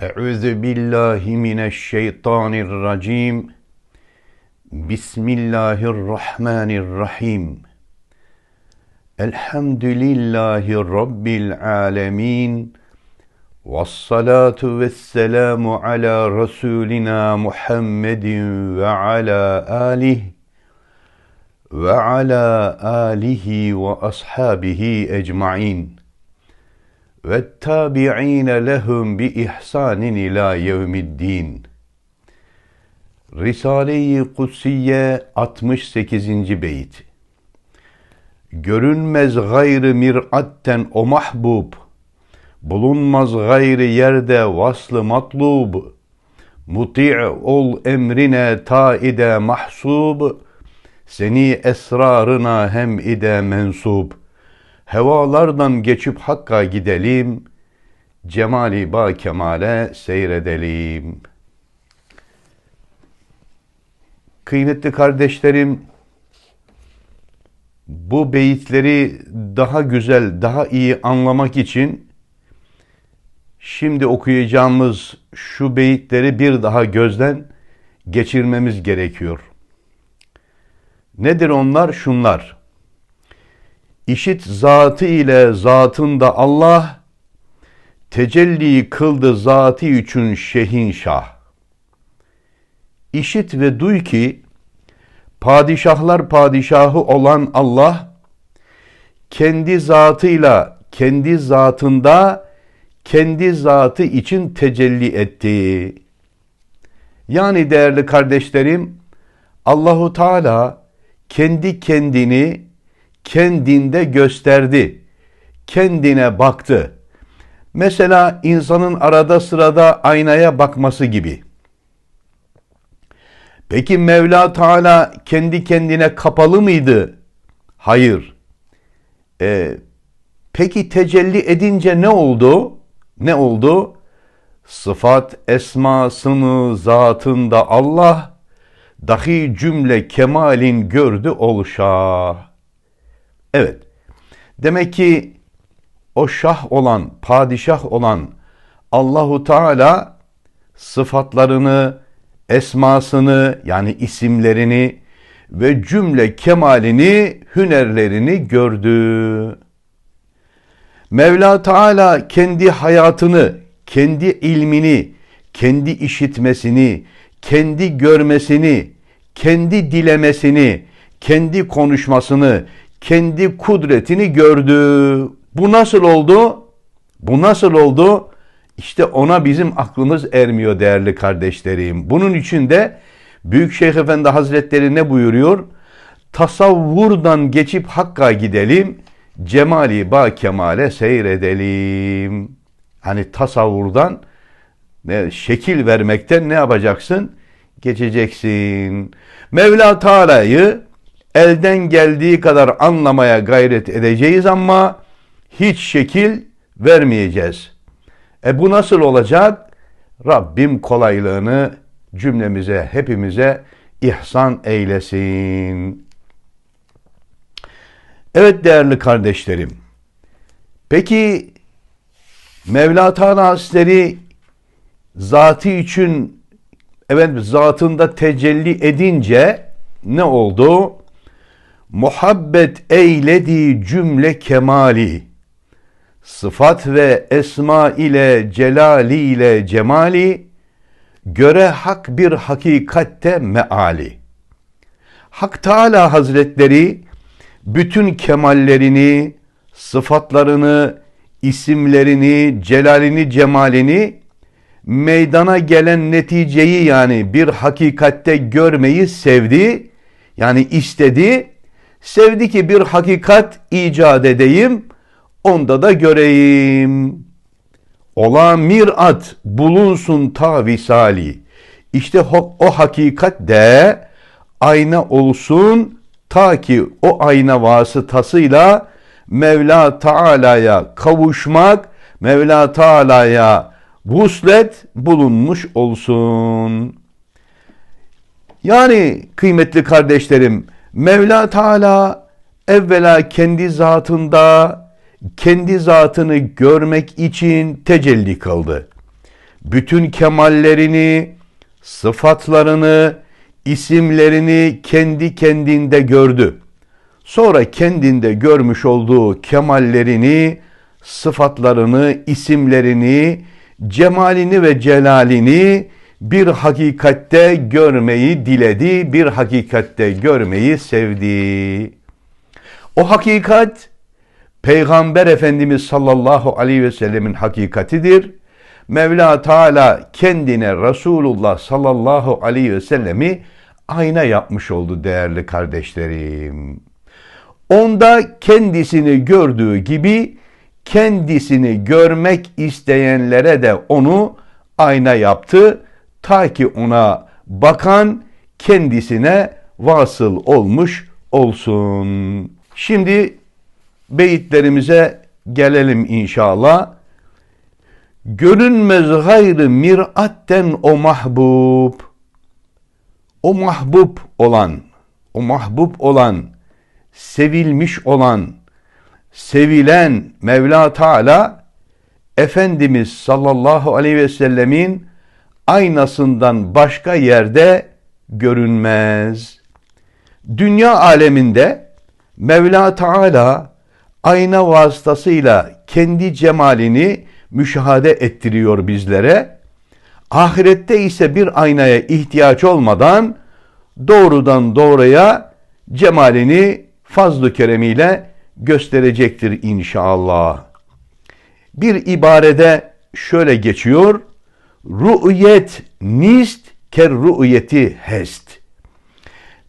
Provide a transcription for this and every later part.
Euzu billahi mineşşeytanirracim. Bismillahirrahmanirrahim. Elhamdülillahi rabbil alamin. Vessalatu vesselamu ala rasulina Muhammedin ve ala alihi ve ala alihi ve ashabihi ecmaîn ve tabi'ine lehum bi ihsanin ila yevmiddin. Risale-i Kutsiye 68. beyit. Görünmez gayrı miratten o mahbub, bulunmaz gayrı yerde vaslı matlub, muti' ol emrine taide mahsub, seni esrarına hem ide mensub. Hevalardan geçip Hakk'a gidelim, Cemali ba kemale seyredelim. Kıymetli kardeşlerim, bu beyitleri daha güzel, daha iyi anlamak için şimdi okuyacağımız şu beyitleri bir daha gözden geçirmemiz gerekiyor. Nedir onlar? Şunlar. İşit zatı ile zatında Allah tecelli kıldı zatı için şehin şah. İşit ve duy ki padişahlar padişahı olan Allah kendi zatıyla kendi zatında kendi zatı için tecelli etti. Yani değerli kardeşlerim Allahu Teala kendi kendini kendinde gösterdi. Kendine baktı. Mesela insanın arada sırada aynaya bakması gibi. Peki Mevla Teala kendi kendine kapalı mıydı? Hayır. Ee, peki tecelli edince ne oldu? Ne oldu? Sıfat esmasını zatında Allah dahi cümle kemalin gördü oluşa. Evet. Demek ki o şah olan, padişah olan Allahu Teala sıfatlarını, esmasını yani isimlerini ve cümle kemalini, hünerlerini gördü. Mevla Teala kendi hayatını, kendi ilmini, kendi işitmesini, kendi görmesini, kendi dilemesini, kendi konuşmasını, kendi kudretini gördü. Bu nasıl oldu? Bu nasıl oldu? İşte ona bizim aklımız ermiyor değerli kardeşlerim. Bunun için de Büyük Şeyh Efendi Hazretleri ne buyuruyor? Tasavvurdan geçip Hakk'a gidelim, cemali ba kemale seyredelim. Hani tasavvurdan ne, şekil vermekten ne yapacaksın? Geçeceksin. Mevla Teala'yı elden geldiği kadar anlamaya gayret edeceğiz ama hiç şekil vermeyeceğiz. E bu nasıl olacak? Rabbim kolaylığını cümlemize, hepimize ihsan eylesin. Evet değerli kardeşlerim. Peki Mevla Teala Hazretleri zatı için evet zatında tecelli edince ne oldu? Muhabbet eyledi cümle kemali, sıfat ve esma ile celali ile cemali, göre hak bir hakikatte meali. Hak Teala Hazretleri bütün kemallerini, sıfatlarını, isimlerini, celalini, cemalini meydana gelen neticeyi yani bir hakikatte görmeyi sevdi. Yani istedi Sevdi ki bir hakikat icat edeyim, onda da göreyim. Ola mirat bulunsun ta visali. İşte o, hakikat de ayna olsun ta ki o ayna vasıtasıyla Mevla Teala'ya kavuşmak, Mevla Teala'ya vuslet bulunmuş olsun. Yani kıymetli kardeşlerim, Mevla Teala evvela kendi zatında kendi zatını görmek için tecelli kıldı. bütün kemallerini, sıfatlarını, isimlerini kendi kendinde gördü. Sonra kendinde görmüş olduğu kemallerini, sıfatlarını, isimlerini, cemalini ve celalini bir hakikatte görmeyi diledi, bir hakikatte görmeyi sevdi. O hakikat Peygamber Efendimiz sallallahu aleyhi ve sellemin hakikatidir. Mevla Teala kendine Resulullah sallallahu aleyhi ve sellemi ayna yapmış oldu değerli kardeşlerim. Onda kendisini gördüğü gibi kendisini görmek isteyenlere de onu ayna yaptı. Ta ki ona bakan kendisine vasıl olmuş olsun. Şimdi beyitlerimize gelelim inşallah. Görünmez gayrı miratten o mahbub. O mahbub olan, o mahbub olan, sevilmiş olan, sevilen Mevla Teala Efendimiz sallallahu aleyhi ve sellemin aynasından başka yerde görünmez. Dünya aleminde Mevla Teala ayna vasıtasıyla kendi cemalini müşahede ettiriyor bizlere. Ahirette ise bir aynaya ihtiyaç olmadan doğrudan doğruya cemalini fazl-ı keremiyle gösterecektir inşallah. Bir ibarede şöyle geçiyor. Ru'yet nist ker ru'yeti hest.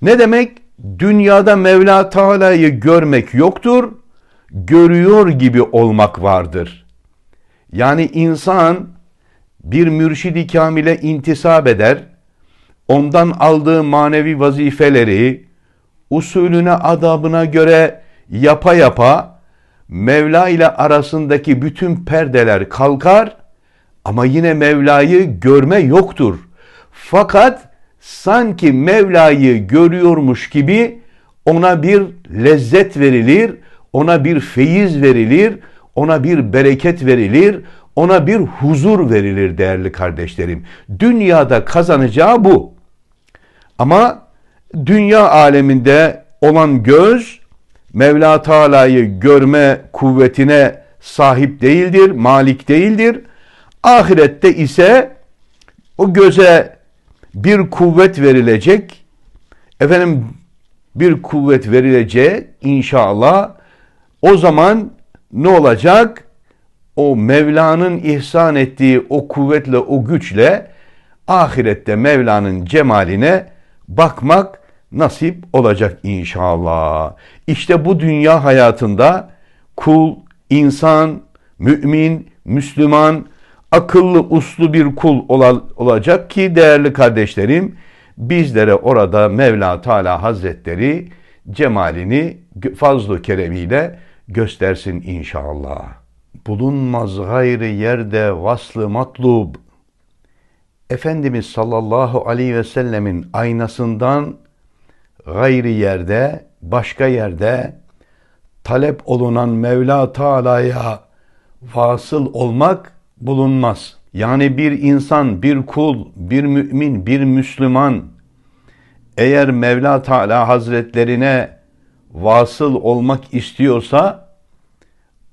Ne demek? Dünyada Mevla Teala'yı görmek yoktur, görüyor gibi olmak vardır. Yani insan bir mürşidi kamile intisap eder, ondan aldığı manevi vazifeleri usulüne adabına göre yapa yapa Mevla ile arasındaki bütün perdeler kalkar ama yine Mevla'yı görme yoktur. Fakat sanki Mevla'yı görüyormuş gibi ona bir lezzet verilir, ona bir feyiz verilir, ona bir bereket verilir, ona bir huzur verilir değerli kardeşlerim. Dünyada kazanacağı bu. Ama dünya aleminde olan göz Mevla Teala'yı görme kuvvetine sahip değildir, malik değildir. Ahirette ise o göze bir kuvvet verilecek. Efendim bir kuvvet verilecek inşallah. O zaman ne olacak? O Mevla'nın ihsan ettiği o kuvvetle, o güçle ahirette Mevla'nın cemaline bakmak nasip olacak inşallah. İşte bu dünya hayatında kul, insan, mümin, Müslüman, akıllı, uslu bir kul olacak ki değerli kardeşlerim bizlere orada Mevla Teala Hazretleri cemalini fazl-ı keremiyle göstersin inşallah. Bulunmaz gayrı yerde vaslı matlub. Efendimiz sallallahu aleyhi ve sellemin aynasından gayri yerde, başka yerde talep olunan Mevla Teala'ya vasıl olmak bulunmaz. Yani bir insan, bir kul, bir mümin, bir Müslüman eğer Mevla Teala Hazretlerine vasıl olmak istiyorsa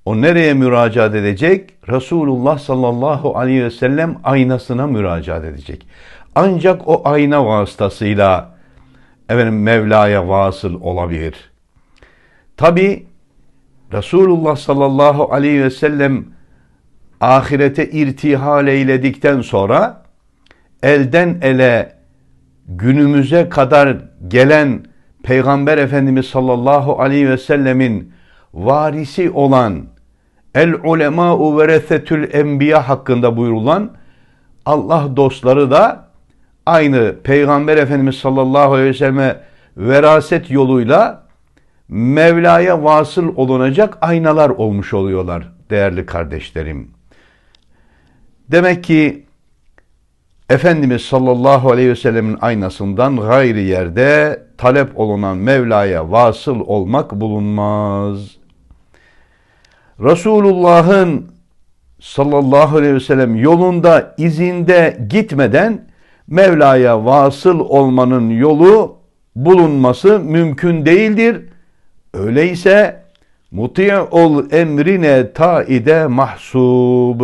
o nereye müracaat edecek? Resulullah sallallahu aleyhi ve sellem aynasına müracaat edecek. Ancak o ayna vasıtasıyla efendim Mevla'ya vasıl olabilir. Tabi Resulullah sallallahu aleyhi ve sellem ahirete irtihal eyledikten sonra elden ele günümüze kadar gelen Peygamber Efendimiz sallallahu aleyhi ve sellemin varisi olan el ulemâ'u veresetül enbiya hakkında buyurulan Allah dostları da aynı Peygamber Efendimiz sallallahu aleyhi ve selleme veraset yoluyla Mevla'ya vasıl olunacak aynalar olmuş oluyorlar değerli kardeşlerim. Demek ki Efendimiz sallallahu aleyhi ve sellemin aynasından gayri yerde talep olunan Mevla'ya vasıl olmak bulunmaz. Resulullah'ın sallallahu aleyhi ve sellem yolunda izinde gitmeden Mevla'ya vasıl olmanın yolu bulunması mümkün değildir. Öyleyse muti' ol emrine taide mahsub.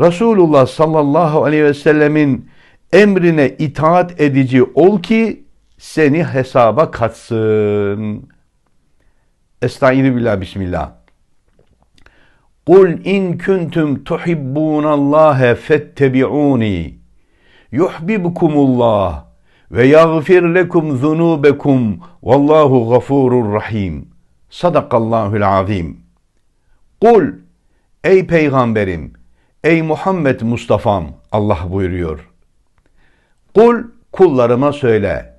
Resulullah sallallahu aleyhi ve sellemin emrine itaat edici ol ki seni hesaba katsın. Estaizu billah bismillah. Kul in kuntum tuhibbunallaha fettebi'uni yuhibbukumullah ve yaghfir lekum zunubekum vallahu gafurur rahim. Sadakallahul azim. Kul ey peygamberim, ey Muhammed Mustafa'm Allah buyuruyor. Kul kullarıma söyle.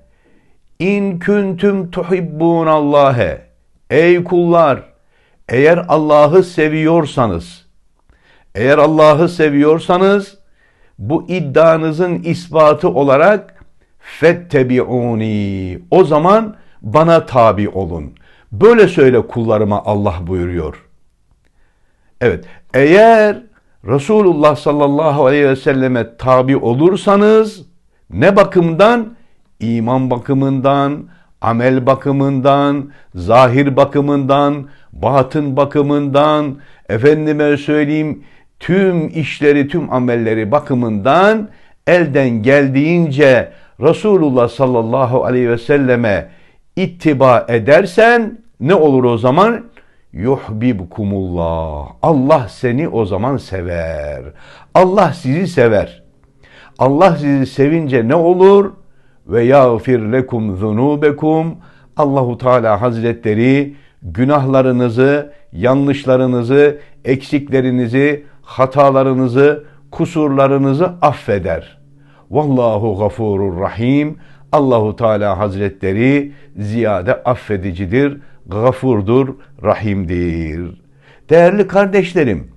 İn kuntum tuhibbunallâhe. Ey kullar, eğer Allah'ı seviyorsanız, eğer Allah'ı seviyorsanız bu iddianızın ispatı olarak fettebi'uni. O zaman bana tabi olun. Böyle söyle kullarıma Allah buyuruyor. Evet, eğer Resulullah sallallahu aleyhi ve selleme tabi olursanız ne bakımdan? İman bakımından, amel bakımından, zahir bakımından, batın bakımından, efendime söyleyeyim tüm işleri, tüm amelleri bakımından elden geldiğince Resulullah sallallahu aleyhi ve selleme ittiba edersen ne olur o zaman? Yuhbibkumullah. Allah seni o zaman sever. Allah sizi sever. Allah sizi sevince ne olur? Ve yağfir lekum zunubekum. Allahu Teala Hazretleri günahlarınızı, yanlışlarınızı, eksiklerinizi, hatalarınızı, kusurlarınızı affeder. Vallahu gafurur rahim. Allahu Teala Hazretleri ziyade affedicidir, gafurdur, rahimdir. Değerli kardeşlerim,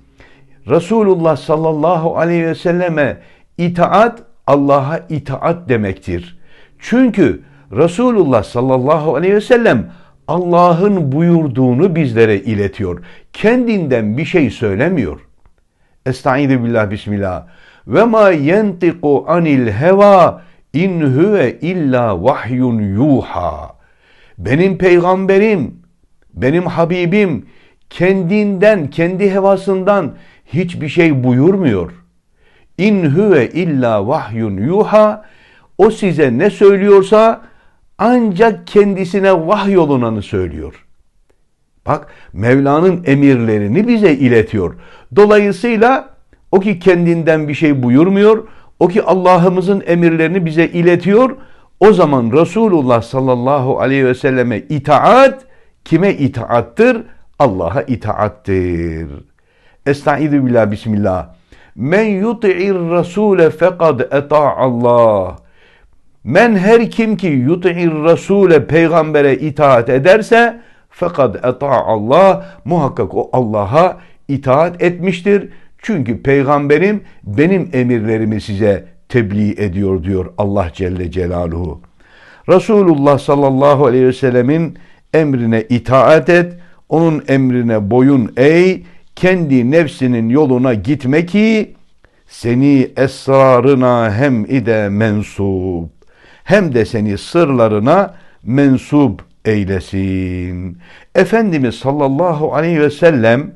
Resulullah sallallahu aleyhi ve selleme itaat Allah'a itaat demektir. Çünkü Resulullah sallallahu aleyhi ve sellem Allah'ın buyurduğunu bizlere iletiyor. Kendinden bir şey söylemiyor. Estaizu billah bismillah. Ve ma yentiku anil heva in huve illa vahyun yuha. Benim peygamberim, benim Habibim kendinden, kendi hevasından hiçbir şey buyurmuyor. İn huve illa vahyun yuha. O size ne söylüyorsa ancak kendisine vahyolunanı söylüyor. Bak Mevla'nın emirlerini bize iletiyor. Dolayısıyla o ki kendinden bir şey buyurmuyor, o ki Allah'ımızın emirlerini bize iletiyor. O zaman Resulullah sallallahu aleyhi ve selleme itaat kime itaattır? Allah'a itaattir. Estaizu billah bismillah. Men yuti'ir rasule fekad Allah. Men her kim ki yuti'ir rasule peygambere itaat ederse fakat Allah muhakkak o Allah'a itaat etmiştir. Çünkü peygamberim benim emirlerimi size tebliğ ediyor diyor Allah Celle Celaluhu. Resulullah sallallahu aleyhi ve sellemin emrine itaat et, onun emrine boyun eğ, kendi nefsinin yoluna gitme ki seni esrarına hem ide mensup hem de seni sırlarına mensup eylesin. Efendimiz sallallahu aleyhi ve sellem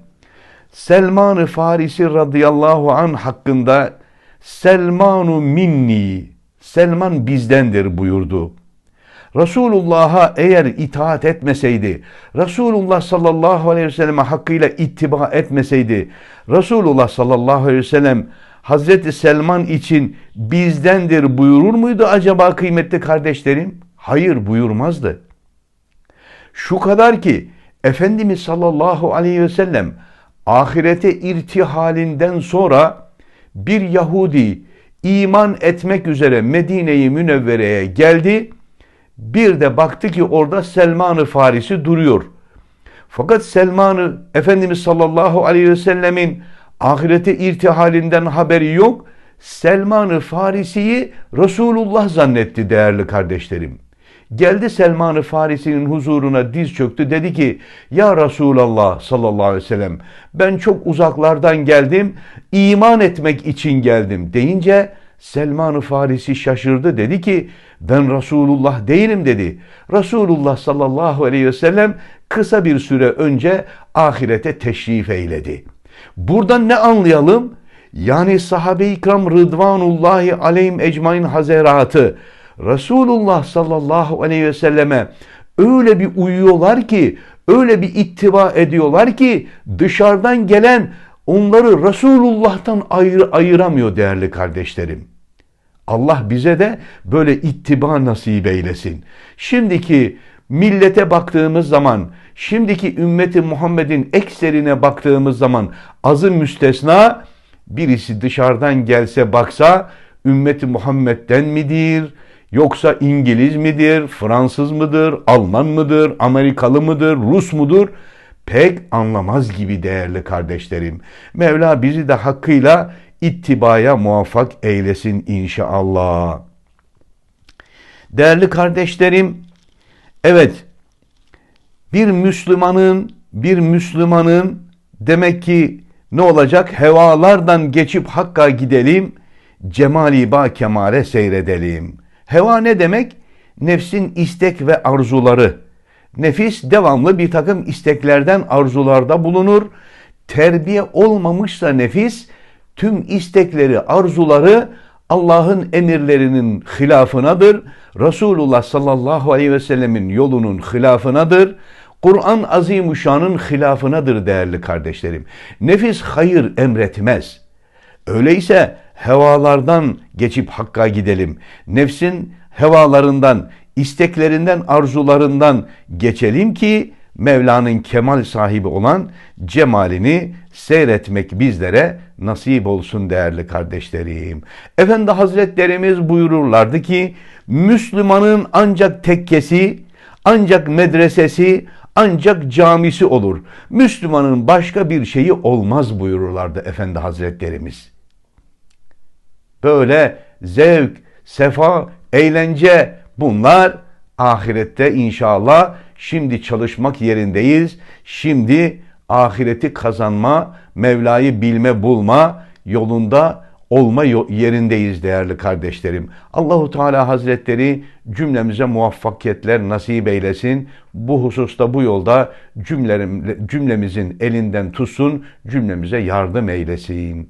Selman-ı Farisi radıyallahu an hakkında Selmanu minni Selman bizdendir buyurdu. Resulullah'a eğer itaat etmeseydi, Resulullah sallallahu aleyhi ve selleme hakkıyla ittiba etmeseydi, Resulullah sallallahu aleyhi ve sellem Hazreti Selman için bizdendir buyurur muydu acaba kıymetli kardeşlerim? Hayır buyurmazdı. Şu kadar ki Efendimiz sallallahu aleyhi ve sellem ahirete irtihalinden sonra bir Yahudi iman etmek üzere Medine-i Münevvere'ye geldi. Bir de baktı ki orada Selman-ı Farisi duruyor. Fakat Selman-ı Efendimiz sallallahu aleyhi ve sellemin ahirete irtihalinden haberi yok. Selman-ı Farisi'yi Resulullah zannetti değerli kardeşlerim. Geldi Selman-ı Farisi'nin huzuruna diz çöktü. Dedi ki ya Resulallah sallallahu aleyhi ve sellem ben çok uzaklardan geldim. iman etmek için geldim deyince Selman-ı Farisi şaşırdı. Dedi ki ben Resulullah değilim dedi. Resulullah sallallahu aleyhi ve sellem kısa bir süre önce ahirete teşrif eyledi. Buradan ne anlayalım? Yani sahabe-i ikram rıdvanullahi aleyhim ecmain hazeratı Resulullah sallallahu aleyhi ve selleme öyle bir uyuyorlar ki, öyle bir ittiba ediyorlar ki dışarıdan gelen onları Resulullah'tan ayır, ayıramıyor değerli kardeşlerim. Allah bize de böyle ittiba nasip eylesin. Şimdiki millete baktığımız zaman, şimdiki ümmeti Muhammed'in ekserine baktığımız zaman azı müstesna birisi dışarıdan gelse baksa ümmeti Muhammed'den midir? Yoksa İngiliz midir, Fransız mıdır, Alman mıdır, Amerikalı mıdır, Rus mudur? Pek anlamaz gibi değerli kardeşlerim. Mevla bizi de hakkıyla ittibaya muvaffak eylesin inşallah. Değerli kardeşlerim, evet bir Müslümanın bir Müslümanın demek ki ne olacak? Hevalardan geçip Hakk'a gidelim, cemali ba kemale seyredelim. Heva ne demek? Nefsin istek ve arzuları. Nefis devamlı bir takım isteklerden arzularda bulunur. Terbiye olmamışsa nefis tüm istekleri, arzuları Allah'ın emirlerinin hilafınadır. Resulullah sallallahu aleyhi ve sellemin yolunun hilafınadır. Kur'an azimuşşanın hilafınadır değerli kardeşlerim. Nefis hayır emretmez. Öyleyse hevalardan geçip hakka gidelim. Nefsin hevalarından, isteklerinden, arzularından geçelim ki Mevla'nın kemal sahibi olan cemalini seyretmek bizlere nasip olsun değerli kardeşlerim. Efendi Hazretlerimiz buyururlardı ki Müslümanın ancak tekkesi, ancak medresesi, ancak camisi olur. Müslümanın başka bir şeyi olmaz buyururlardı Efendi Hazretlerimiz. Böyle zevk, sefa, eğlence bunlar ahirette inşallah şimdi çalışmak yerindeyiz. Şimdi ahireti kazanma, Mevla'yı bilme, bulma yolunda olma yerindeyiz değerli kardeşlerim. Allahu Teala Hazretleri cümlemize muvaffakiyetler nasip eylesin. Bu hususta bu yolda cümlemizin elinden tutsun, cümlemize yardım eylesin.